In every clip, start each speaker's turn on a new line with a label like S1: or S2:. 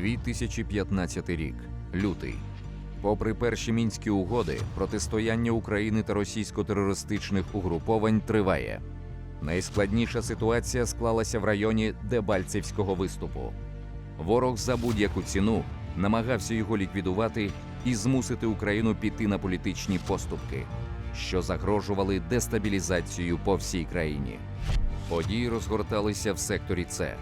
S1: 2015 рік. Лютий. Попри перші мінські угоди, протистояння України та російсько-терористичних угруповань триває. Найскладніша ситуація склалася в районі Дебальцевського виступу. Ворог за будь-яку ціну намагався його ліквідувати і змусити Україну піти на політичні поступки, що загрожували дестабілізацією по всій країні. Події розгорталися в секторі С.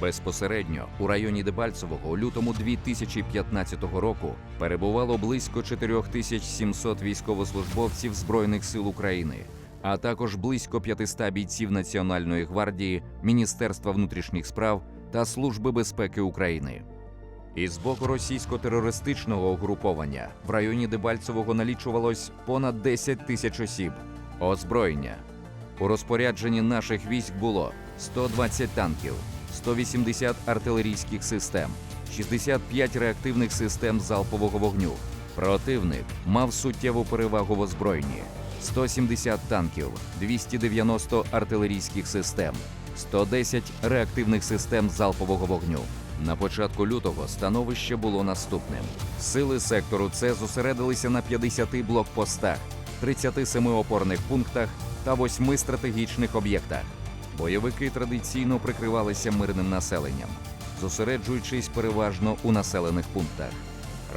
S1: Безпосередньо у районі Дебальцевого у лютому 2015 року перебувало близько 4700 військовослужбовців Збройних сил України, а також близько 500 бійців Національної гвардії, Міністерства внутрішніх справ та Служби безпеки України. Із боку російсько-терористичного угруповання в районі Дебальцевого налічувалось понад 10 тисяч осіб. Озброєння у розпорядженні наших військ було 120 танків, 180 артилерійських систем, 65 реактивних систем залпового вогню. Противник мав суттєву перевагу в озброєнні: 170 танків, 290 артилерійських систем, 110 реактивних систем залпового вогню. На початку лютого становище було наступним: сили сектору С зосередилися на 50 блокпостах, 37 опорних пунктах та 8 стратегічних об'єктах. Бойовики традиційно прикривалися мирним населенням, зосереджуючись переважно у населених пунктах.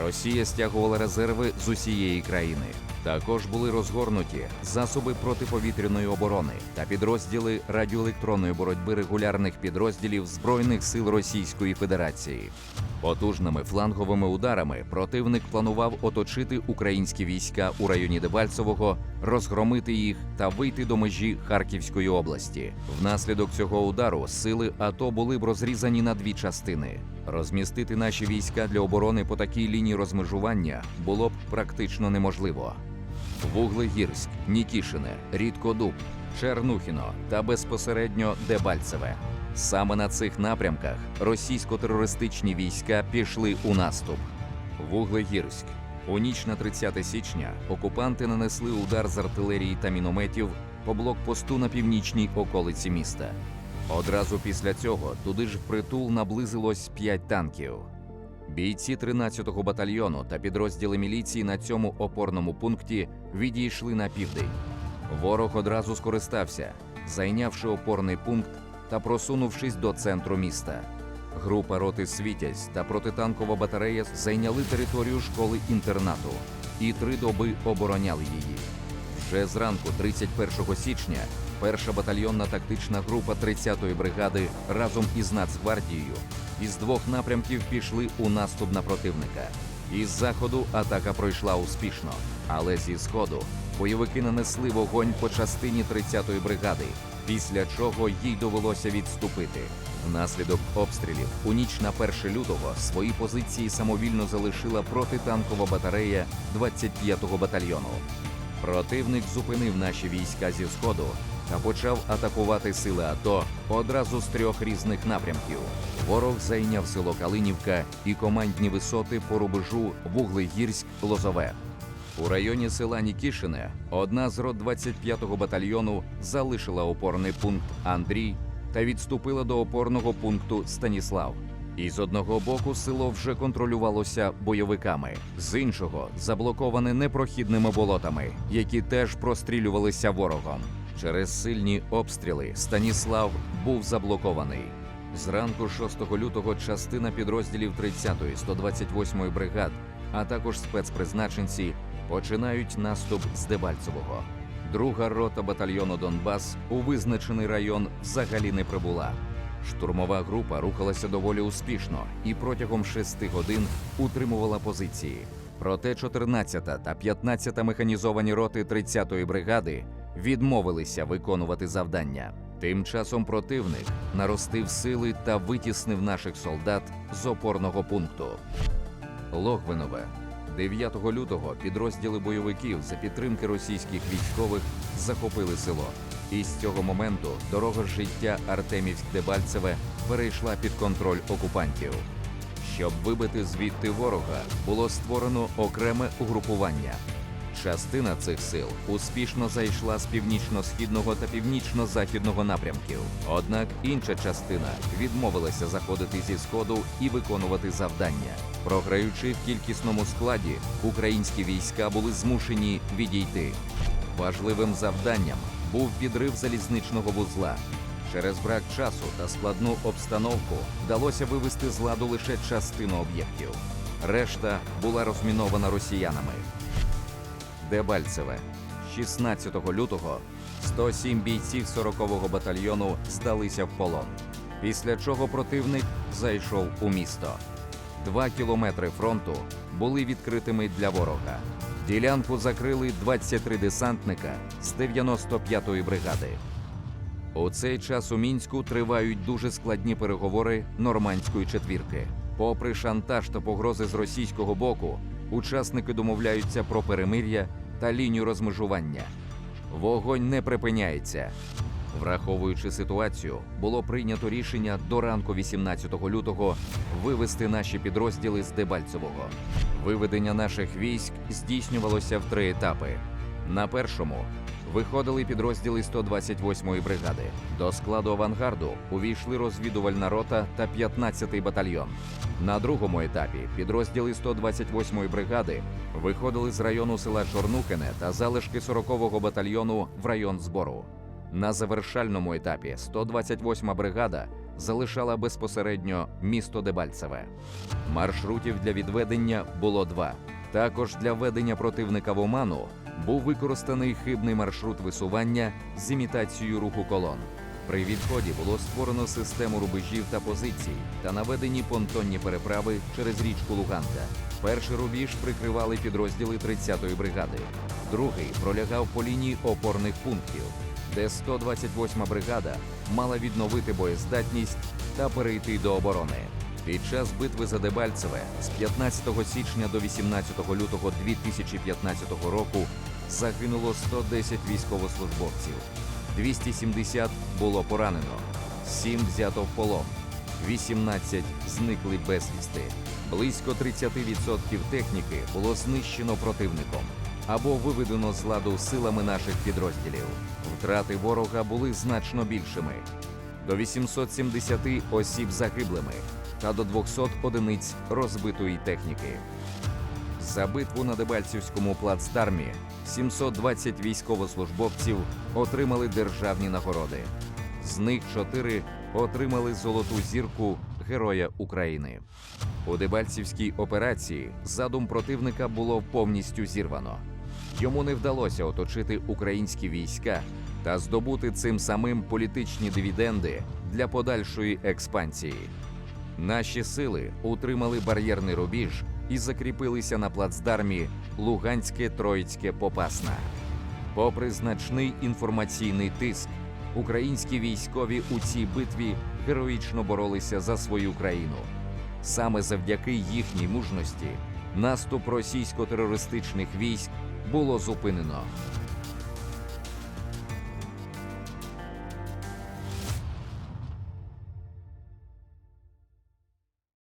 S1: Росія стягувала резерви з усієї країни. Також були розгорнуті засоби протиповітряної оборони та підрозділи радіоелектронної боротьби регулярних підрозділів Збройних сил Російської Федерації. Потужними фланговими ударами противник планував оточити українські війська у районі Дебальцевого, розгромити їх та вийти до межі Харківської області. Внаслідок цього удару сили АТО були б розрізані на дві частини. Розмістити наші війська для оборони по такій лінії розмежування було б практично неможливо. Вуглегірськ, Нікішине, Рідкодуб, Чернухіно та безпосередньо Дебальцеве. Саме на цих напрямках російсько-терористичні війська пішли у наступ. Вуглегірськ. У ніч на 30 січня окупанти нанесли удар з артилерії та мінометів по блокпосту на північній околиці міста. Одразу після цього туди ж впритул наблизилось 5 танків. Бійці 13-го батальйону та підрозділи міліції на цьому опорному пункті відійшли на південь. Ворог одразу скористався, зайнявши опорний пункт та просунувшись до центру міста. Група роти Світязь та протитанкова батарея зайняли територію школи-інтернату і три доби обороняли її. Вже зранку, 31 січня, перша батальйонна тактична група 30-ї бригади разом із Нацгвардією із двох напрямків пішли у наступ на противника. Із заходу атака пройшла успішно, але зі сходу бойовики нанесли вогонь по частині 30-ї бригади, після чого їй довелося відступити. Внаслідок обстрілів у ніч на 1 лютого свої позиції самовільно залишила протитанкова батарея 25-го батальйону. Противник зупинив наші війська зі сходу та почав атакувати сили АТО одразу з трьох різних напрямків. Ворог зайняв село Калинівка і командні висоти по рубежу Вуглегірськ-Лозове. У районі села Нікішине одна з рот 25-го батальйону залишила опорний пункт Андрій та відступила до опорного пункту Станіслав. І з одного боку село вже контролювалося бойовиками, з іншого заблоковане непрохідними болотами, які теж прострілювалися ворогом. Через сильні обстріли Станіслав був заблокований. Зранку 6 лютого частина підрозділів 30-ї 128-ї бригад, а також спецпризначенці починають наступ з Дебальцевого. Друга рота батальйону Донбас у визначений район взагалі не прибула. Штурмова група рухалася доволі успішно і протягом шести годин утримувала позиції. Проте 14-та та 15-та механізовані роти 30-ї бригади відмовилися виконувати завдання. Тим часом противник наростив сили та витіснив наших солдат з опорного пункту. Логвинове. 9 лютого підрозділи бойовиків за підтримки російських військових захопили село. І з цього моменту дорога життя Артемівськ-Дебальцеве перейшла під контроль окупантів. Щоб вибити звідти ворога, було створено окреме угрупування. Частина цих сил успішно зайшла з північно-східного та північно-західного напрямків. Однак інша частина відмовилася заходити зі сходу і виконувати завдання. Програючи в кількісному складі, українські війська були змушені відійти. Важливим завданням був підрив залізничного вузла. Через брак часу та складну обстановку вдалося вивести з ладу лише частину об'єктів. Решта була розмінована росіянами. Дебальцеве. 16 лютого 107 бійців 40-го батальйону здалися в полон. Після чого противник зайшов у місто. Два кілометри фронту були відкритими для ворога. Ділянку закрили 23 десантника з 95-ї бригади. У цей час у мінську тривають дуже складні переговори нормандської четвірки. Попри шантаж та погрози з російського боку, учасники домовляються про перемир'я та лінію розмежування. Вогонь не припиняється. Враховуючи ситуацію, було прийнято рішення до ранку 18 лютого вивести наші підрозділи з Дебальцевого. Виведення наших військ здійснювалося в три етапи. На першому виходили підрозділи 128-ї бригади. До складу авангарду увійшли розвідувальна рота та 15-й батальйон. На другому етапі підрозділи 128-ї бригади виходили з району села Чорнукине та залишки 40-го батальйону в район збору. На завершальному етапі 128-ма бригада залишала безпосередньо місто Дебальцеве. Маршрутів для відведення було два. Також для ведення противника в оману був використаний хибний маршрут висування з імітацією руху колон. При відході було створено систему рубежів та позицій та наведені понтонні переправи через річку Луганка. Перший рубіж прикривали підрозділи 30-ї бригади, другий пролягав по лінії опорних пунктів, де 128-ма бригада мала відновити боєздатність та перейти до оборони. Під час битви за Дебальцеве з 15 січня до 18 лютого 2015 року загинуло 110 військовослужбовців, 270 було поранено, 7 взято в полон, 18 зникли безвісти. Близько 30% техніки було знищено противником або виведено з ладу силами наших підрозділів. Втрати ворога були значно більшими до 870 осіб загиблими та до 200 одиниць розбитої техніки. За битву на Дебальцівському плацдармі 720 військовослужбовців отримали державні нагороди. З них чотири отримали золоту зірку Героя України. У Дебальцівській операції задум противника було повністю зірвано. Йому не вдалося оточити українські війська та здобути цим самим політичні дивіденди для подальшої експансії. Наші сили утримали бар'єрний рубіж і закріпилися на плацдармі Луганське Троїцьке Попасна. Попри значний інформаційний тиск, українські військові у цій битві героїчно боролися за свою країну. Саме завдяки їхній мужності наступ російсько-терористичних військ було зупинено.